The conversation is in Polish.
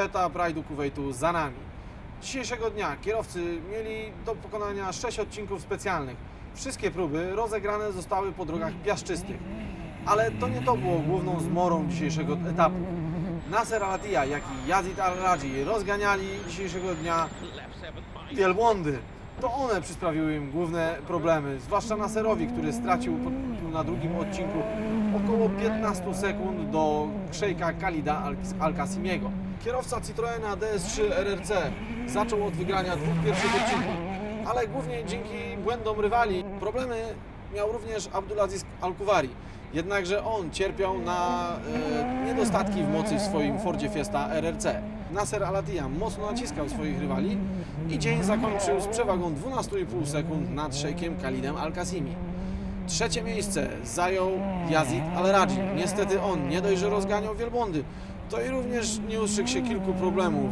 Rota Pride'u Kuwejtu za nami. Dzisiejszego dnia kierowcy mieli do pokonania 6 odcinków specjalnych. Wszystkie próby rozegrane zostały po drogach piaszczystych. Ale to nie to było główną zmorą dzisiejszego etapu. Nasser Al-Attiyah, jak i Yazid Al-Raji rozganiali dzisiejszego dnia wielbłądy. To one przysprawiły im główne problemy, zwłaszcza Nasserowi, który stracił na drugim odcinku około 15 sekund do szejka Khalida Al- Al-Kasimiego. Kierowca Citroena DS3 RRC zaczął od wygrania dwóch pierwszych odcinków, ale głównie dzięki błędom rywali problemy miał również Abdulaziz Al-Kuwari. Jednakże on cierpiał na e, niedostatki w mocy w swoim Fordzie Fiesta RRC. Nasser Al-Attiyah mocno naciskał swoich rywali i dzień zakończył z przewagą 12,5 sekund nad szejkiem Khalidem Al-Kasimi. Trzecie miejsce zajął Yazid Al-Raji. Niestety on nie dość, że rozganiał wielbłądy, to i również nie ustrzegł się kilku problemów.